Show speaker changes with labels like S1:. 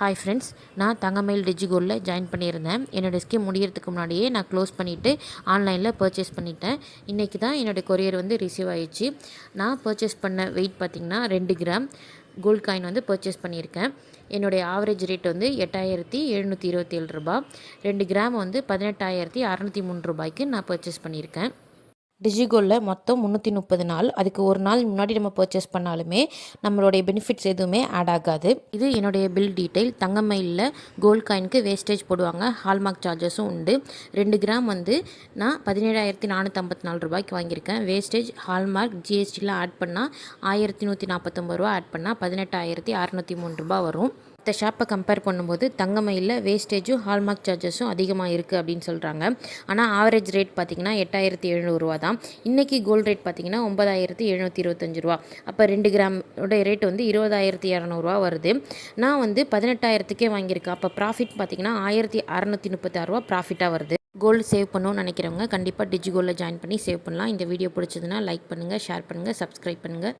S1: Hi friends நான் தங்கமயில் டிஜிகோல்டில் join பண்ணியிருந்தேன். என்னோடய ஸ்கீம் முடியறதுக்கு முன்னாடியே நான் க்ளோஸ் பண்ணிவிட்டு ஆன்லைனில் பர்ச்சேஸ் பண்ணிட்டேன். இன்றைக்கி தான் என்னோடய கொரியர் வந்து ரிசீவ் ஆயிடுச்சு. நான் பர்ச்சேஸ் பண்ண வெயிட் பார்த்திங்கன்னா ரெண்டு கிராம். கோல்ட் காயின் வந்து பர்ச்சேஸ் பண்ணியிருக்கேன். என்னுடைய ஆவரேஜ் ரேட் வந்து எட்டாயிரத்தி எழுநூற்றி இருபத்தேழு ரூபா ரெண்டு கிராம் வந்து பதினெட்டாயிரத்தி அறநூற்றி மூணு ரூபாய்க்கு நான் பர்ச்சேஸ் பண்ணியிருக்கேன். டிஜிகோலில் மொத்தம் முந்நூற்றி முப்பது நாள். அதுக்கு ஒரு நாள் முன்னாடி நம்ம பர்ச்சேஸ் பண்ணாலுமே நம்மளுடைய பெனிஃபிட்ஸ் எதுவுமே ஆட் ஆகாது. இது என்னுடைய பில் டீட்டெயில் தங்கமயிலில் கோல்ட் காயினுக்கு வேஸ்டேஜ் போடுவாங்க. ஹால்மார்க் சார்ஜஸும் உண்டு. ரெண்டு கிராம் வந்து நான் பதினேழாயிரத்தி நானூற்றம்பத்தி நாலு ரூபாய்க்கு வாங்கியிருக்கேன். வேஸ்டேஜ் ஹால்மார்க் ஜிஎஸ்டிலாம் ஆட் பண்ணால் ஆயிரத்தி நூற்றி நாற்பத்தொம்பது ரூபா ஆட் பண்ணால் பதினெட்டாயிரத்தி அறநூற்றி மூணு ரூபா வரும். மற்ற ஷாப்பை கம்பேர் பண்ணும்போது தங்கமயிலில் வேஸ்டேஜும் ஹால்மார்க் சார்ஜஸும் அதிகமாக இருக்குது அப்படின்னு சொல்கிறாங்க ஆனால் ஆவரேஜ் ரேட் பார்த்திங்கன்னா எட்டாயிரத்தி எழுநூறுவா தான். இன்றைக்கி கோல்டு ரேட் பார்த்திங்கன்னா ஒன்பதாயிரத்தி எழுநூற்றி இருபத்தஞ்சி ரூபா. அப்போ ரெண்டு கிராமோட ரேட் வந்து இருபதாயிரத்தி இரநூறுவா வருது. நான் வந்து பதினெட்டாயிரத்துக்கே வாங்கியிருக்கேன். அப்போ ப்ராஃபிட் பார்த்திங்கன்னா ஆயிரத்தி அறநூற்றி முப்பத்தாறுரூவா ப்ராஃபிட்டாக வருது. கோல்டு சேவ் பண்ணணும்னு நினைக்கிறவங்க கண்டிப்பாக டிஜி கோல்டில் ஜாயின் பண்ணி சேவ் பண்ணலாம். இந்த வீடியோ பிடிச்சதுன்னா லைக் பண்ணுங்கள் ஷேர் பண்ணுங்கள் சப்ஸ்கிரைப் பண்ணுங்கள்